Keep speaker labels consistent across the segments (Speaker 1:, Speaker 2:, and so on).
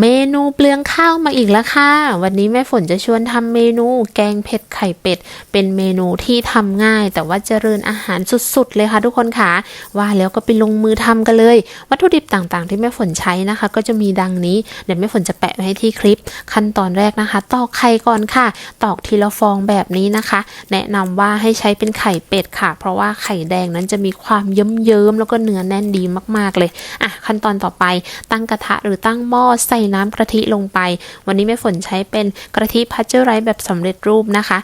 Speaker 1: เมนูเปลืองข้าวมาอีกแล้วค่ะ วันนี้แม่ฝนจะชวนทำเมนูแกงเผ็ดไข่เป็ด เป็นเมนูที่ทำง่าย แต่ว่าเจริญอาหารสุดๆ เลยค่ะทุกคนค่ะ ว่าแล้วก็ไปลงมือทำกันเลย วัตถุดิบต่างๆ ที่แม่ฝนใช้นะคะ ก็จะมีดังนี้ เดี๋ยวแม่ฝนจะแปะไว้ให้ที่คลิป ขั้นตอนแรกนะคะ ตอกไข่ก่อนค่ะ ตอกทีละฟองแบบนี้นะคะ แนะนำว่าให้ใช้เป็นไข่เป็ดค่ะ เพราะว่าไข่แดงนั้นจะมีความเยิ้มๆแล้วก็เนื้อแน่นดีมากๆเลยอะขั้นตอนต่อไปตั้งกระทะหรือตั้งหม้อใส่น้ำกะทิลงไป วันนี้แม่ฝนใช้เป็นกะทิพัชเจอร์ไรซ์แบบสำเร็จรูปนะคะ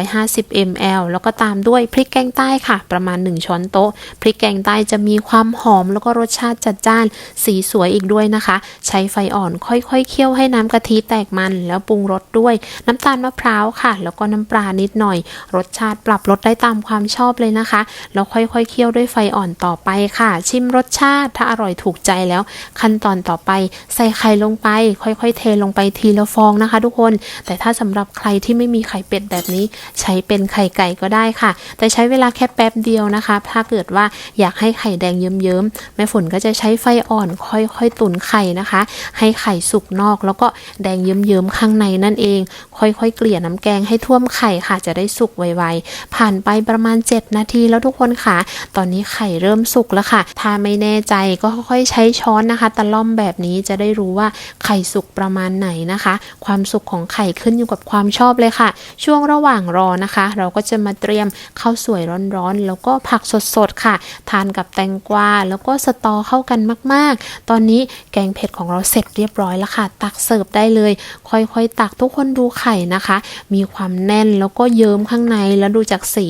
Speaker 1: 350 ml แล้วก็ตามด้วยพริกแกงใต้ค่ะ ประมาณ 1 ช้อนโต๊ะ พริกแกงใต้จะมีความหอมแล้วก็รสชาติจัดจ้าน สีสวยอีกด้วยนะคะ ใช้ไฟอ่อนค่อยๆเคี่ยวให้น้ำกะทิแตกมัน แล้วปรุงรสด้วย น้ำตาลมะพร้าวค่ะ แล้วก็น้ำปลานิดหน่อย รสชาติปรับลดได้ตามความชอบเลยนะคะ แล้วค่อยๆเคี่ยวด้วยไฟอ่อนต่อไปค่ะ ชิมรสชาติถ้าอร่อยถูกใจแล้ว ขั้นตอนต่อไปใส่ไข่ลงไป ค่อยๆ เทลงไปทีละฟองนะคะ ทุกคน แต่ถ้าสำหรับใครที่ไม่มีไข่เป็ดแบบนี้ ใช้เป็นไข่ไก่ก็ได้ค่ะ แต่ใช้เวลาแค่แป๊บเดียวนะคะ ถ้าเกิดว่าอยากให้ไข่แดงเยิ้มๆแม่ฝนก็จะใช้ไฟอ่อนค่อยๆ ตุ๋นไข่นะคะ ให้ไข่สุกนอก แล้วก็แดงเยิ้มๆข้างในนั่นเอง ค่อยๆ เกลี่ยน้ำแกงให้ท่วมไข่ค่ะ จะได้สุกไวๆ ผ่านไปประมาณ 7 นาทีแล้วทุกคนค่ะ ตอนนี้ไข่เริ่มสุกแล้วค่ะ ถ้าไม่แน่ใจก็ค่อยๆ ใช้ช้อนนะคะ ตะล่อมแบบนี้จะได้รู้ว่าไข่สุกประมาณไหนนะคะ ความสุกของไข่ขึ้นอยู่กับความชอบเลยค่ะ ช่วงระหว่างรอนะคะ เราก็จะมาเตรียมข้าวสวยร้อนๆ แล้วก็ผักสดๆค่ะ ทานกับแตงกวาแล้วก็สตอเข้ากันมากๆ ตอนนี้แกงเผ็ดของเราเสร็จเรียบร้อยแล้วค่ะ ตักเสิร์ฟได้เลย ค่อยๆ ตักทุกคนดูไข่นะคะ มีความแน่นแล้วก็เยิ้มข้างในแล้วดูจากสี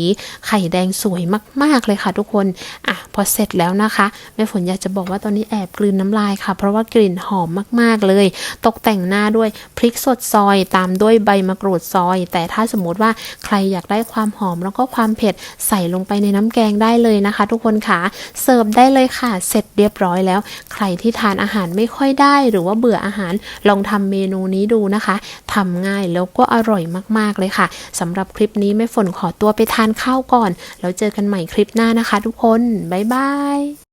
Speaker 1: ไข่แดงสวยมากๆเลยค่ะทุกคนอะ อเสร็จแล้วนะคะแม่ฝนอยากจะบอกว่าตอนนี้แอบกลืนน้ำลายค่ะ เพราะว่ากลิ่นหอมมากๆเลย ตกแต่งหน้าด้วยพริกสดซอย ตามด้วยใบมะกรูดซอย แต่ถ้าสมมติว่าใครอยากได้ความหอมแล้วก็ความเผ็ดใส่ลงไปในน้ำแกงได้เลยนะคะ ทุกคนค่ะเสิร์ฟได้เลยค่ะ เสร็จเรียบร้อยแล้ว ใครที่ทานอาหารไม่ค่อยได้ หรือว่าเบื่ออาหารลองทำเมนูนี้ดูนะคะทำง่ายแล้วก็อร่อยมากๆเลยค่ะสำหรับคลิปนี้แม่ฝนขอตัวไปทานข้าวก่อน แล้วเจอกันใหม่คลิปหน้านะคะ ทุกคนบ๊ายบาย拜。